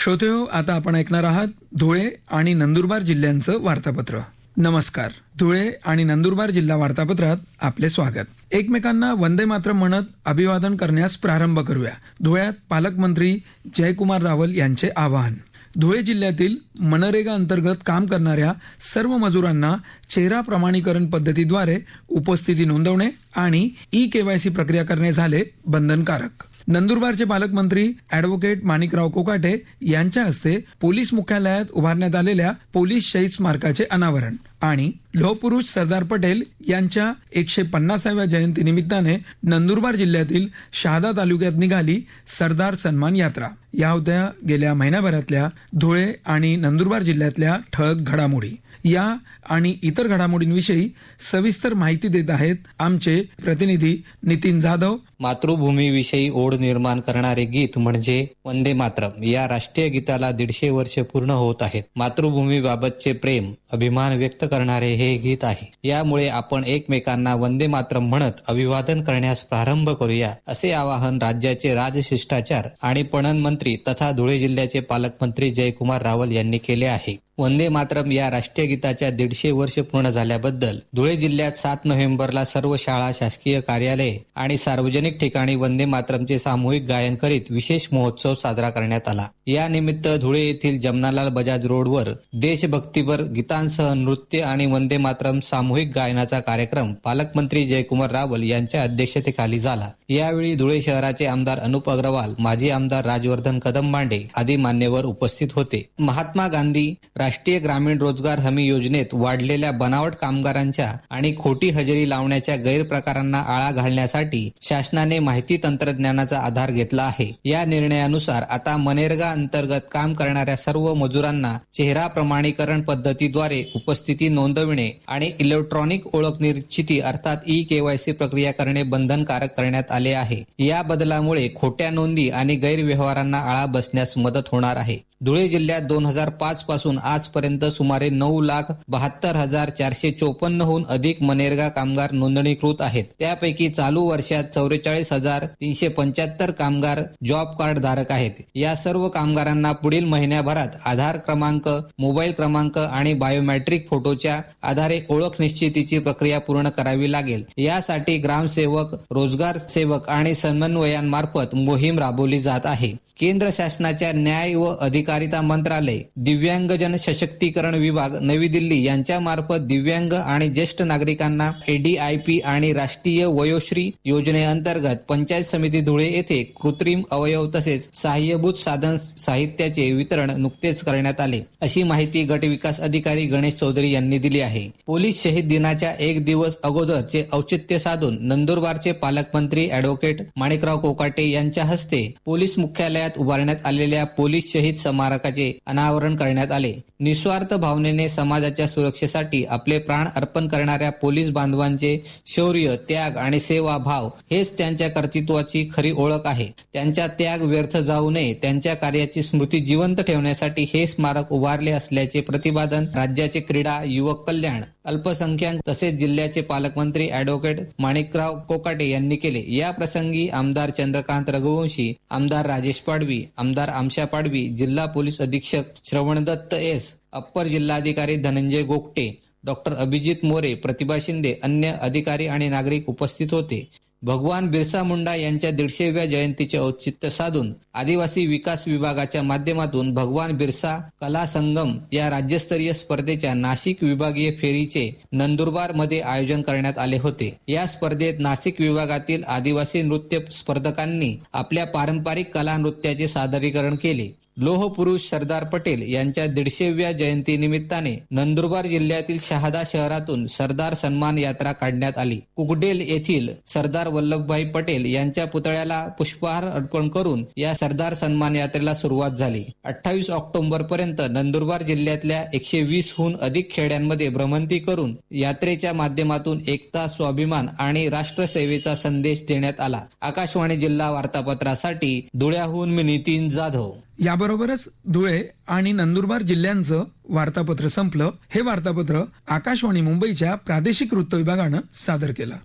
श्रोतेहो आता आपण ऐकणार आहात धुळे आणि नंदुरबार जिल्ह्यांचं वार्तापत्र. नमस्कार. धुळे आणि नंदुरबार जिल्हा वार्तापत्रात आपले स्वागत. एकमेकांना वंदे मातरम म्हणत अभिवादन करण्यास प्रारंभ करूया. धुळ्यात पालकमंत्री जयकुमार रावल यांचे आवाहन. धुळे जिल्ह्यातील मनरेगा अंतर्गत काम करणाऱ्या सर्व मजुरांना चेहरा प्रमाणीकरण पद्धतीद्वारे उपस्थिती नोंदवणे आणि ई केवायसी प्रक्रिया करणे झाले बंधनकारक. नंदुरबारचे पालकमंत्री अॅडव्होकेट माणिकराव कोकाटे यांच्या हस्ते पोलीस मुख्यालयात उभारण्यात आलेल्या पोलीस शहीद स्मारकाचे अनावरण. आणि लोहपुरुष सरदार पटेल यांच्या एकशे पन्नासाव्या जयंती निमित्ताने नंदुरबार जिल्ह्यातील शहादा तालुक्यात निघाली सरदार सन्मान यात्रा. या होत्या गेल्या महिन्याभरातल्या धुळे आणि नंदुरबार जिल्ह्यातल्या ठळक घडामोडी. या आणि इतर घडामोडींविषयी सविस्तर माहिती देत आहेत आमचे प्रतिनिधी नितीन जाधव. मातृभूमीविषयी ओढ निर्माण करणारे गीत म्हणजे वंदे मातरम या राष्ट्रीय गीताला दीडशे वर्ष पूर्ण होत आहेत. मातृभूमीबाबतचे प्रेम अभिमान व्यक्त करणारे हे गीत आहे. यामुळे आपण एकमेकांना वंदे मातरम म्हणत अभिवादन करण्यास प्रारंभ करूया असे आवाहन राज्याचे राजशिष्टाचार आणि पणन मंत्री तथा धुळे जिल्ह्याचे पालकमंत्री जयकुमार रावल यांनी केले आहे. वंदे मातरम या राष्ट्रीय गीताच्या दीडशे वर्ष पूर्ण झाल्याबद्दल धुळे जिल्ह्यात सात नोव्हेंबरला सर्व शाळा शासकीय कार्यालय आणि सार्वजनिक ठिकाणी वंदे मातरमचे सामूहिक गायन करीत विशेष महोत्सव साजरा करण्यात आला. या निमित्त धुळे येथील जमनालाल बजाज रोडवर देशभक्तीपर गीतांसह नृत्य आणि वंदे मातरम सामूहिक गायनाचा कार्यक्रम पालकमंत्री जयकुमार रावल यांच्या अध्यक्षतेखाली झाला. यावेळी धुळे शहराचे आमदार अनुप अग्रवाल माजी आमदार राजवर्धन कदम मांडे आदी मान्यवर उपस्थित होते. महात्मा गांधी राष्ट्रीय ग्रामीण रोजगार हमी योजनेत वाढलेल्या बनावट कामगारांच्या आणि खोटी हजेरी लावण्याच्या गैरप्रकारांना आळा घालण्यासाठी शासनाने माहिती तंत्रज्ञानाचा आधार घेतला आहे. या निर्णयानुसार आता मनरेगा अंतर्गत काम करणाऱ्या सर्व मजुरांना चेहरा प्रमाणीकरण पद्धतीद्वारे उपस्थिती नोंदविणे आणि इलेक्ट्रॉनिक ओळख निश्चिती अर्थात ई केवायसी प्रक्रिया करणे बंधनकारक करण्यात आले आहे. या बदलामुळे खोट्या नोंदी आणि गैरव्यवहारांना आळा बसण्यास मदत होणार आहे. धुळे जिल्ह्यात दोन हजार पाच पासून आजपर्यंत सुमारे नऊ लाख बहात्तर हजार चारशे चोपन्नहून अधिक मनरेगा कामगार नोंदणीकृत आहेत. त्यापैकी चालू वर्षात चौवेचाळीस हजार तीनशे पंच्याहत्तर कामगार जॉब कार्ड धारक आहेत. या सर्व कामगारांना पुढील महिन्याभरात आधार क्रमांक मोबाईल क्रमांक आणि बायोमॅट्रिक फोटोच्या आधारे ओळख निश्चितीची प्रक्रिया पूर्ण करावी लागेल. यासाठी ग्रामसेवक रोजगार सेवक आणि समन्वयांमार्फत मोहीम राबवली जात आहे. केंद्र शासनाच्या न्याय व अधिकारिता मंत्रालय दिव्यांगजन सशक्तीकरण विभाग नवी दिल्ली यांच्या मार्फत दिव्यांग आणि ज्येष्ठ नागरिकांना एडीआयपी आणि राष्ट्रीय वयोश्री योजनेअंतर्गत पंचायत समिती धुळे येथे कृत्रिम अवयव तसेच सहाय्यभूत साधन साहित्याचे वितरण नुकतेच करण्यात आले अशी माहिती गट विकास अधिकारी गणेश चौधरी यांनी दिली आहे. पोलीस शहीद दिनाच्या एक दिवस अगोदरचे औचित्य साधून नंदुरबारचे पालकमंत्री अॅडव्होकेट माणिकराव कोकाटे यांच्या हस्ते पोलीस मुख्यालयात उभारण्यात आलेल्या पोलीस शहीद स्मारकाचे अनावरण करण्यात आले. निस्वार्थ भावनेने समाजाच्या सुरक्षेसाठी आपले प्राण अर्पण करणाऱ्या पोलीस बांधवांचे शौर्य त्याग आणि सेवा भाव हेच त्यांच्या कर्तृत्वाची खरी ओळख आहे. त्यांचा त्याग व्यर्थ जाऊ नये त्यांच्या कार्याची स्मृती जिवंत ठेवण्यासाठी हे स्मारक उभारले असल्याचे प्रतिपादन राज्याचे क्रीडा युवक कल्याण अल्पसंख्याक तसेच जिल्ह्याचे पालकमंत्री अॅडव्होकेट माणिकराव कोकाटे यांनी केले. या प्रसंगी आमदार चंद्रकांत रघुवंशी आमदार राजेश पाडवी आमदार आमशा पाडवी जिल्हा पोलीस अधीक्षक श्रवणदत्त एस अप्पर जिल्हाधिकारी धनंजय गोगटे डॉक्टर अभिजित मोरे प्रतिभा शिंदे अन्य अधिकारी आणि नागरिक उपस्थित होते. भगवान बिरसा मुंडा यांच्या दीडशेव्या जयंतीचे औचित्य साधून आदिवासी विकास विभागाच्या माध्यमातून भगवान बिरसा कला संगम या राज्यस्तरीय स्पर्धेच्या नाशिक विभागीय फेरीचे नंदुरबारमध्ये आयोजन करण्यात आले होते. या स्पर्धेत नाशिक विभागातील आदिवासी नृत्य स्पर्धकांनी आपल्या पारंपरिक कला नृत्याचे सादरीकरण केले. लोहपुरुष सरदार पटेल यांच्या दीडशेव्या जयंती निमित्ताने नंदुरबार जिल्ह्यातील शहादा शहरातून सरदार सन्मान यात्रा काढण्यात आली. कुकडेल येथील सरदार वल्लभभाई पटेल यांच्या पुतळ्याला पुष्पहार अर्पण करून या सरदार सन्मान यात्रेला सुरुवात झाली. अठ्ठावीस ऑक्टोबर पर्यंत नंदुरबार जिल्ह्यातल्या एकशे वीस हून अधिक खेड्यांमध्ये भ्रमंती करून यात्रेच्या माध्यमातून एकता स्वाभिमान आणि राष्ट्रसेवेचा संदेश देण्यात आला. आकाशवाणी जिल्हा वार्तापत्रासाठी धुळ्याहून मी नितीन जाधव. याबरोबरच धुळे आणि नंदुरबार जिल्ह्यांचं वार्तापत्र संपलं. हे वार्तापत्र आकाशवाणी मुंबईच्या प्रादेशिक वृत्त विभागानं सादर केलं.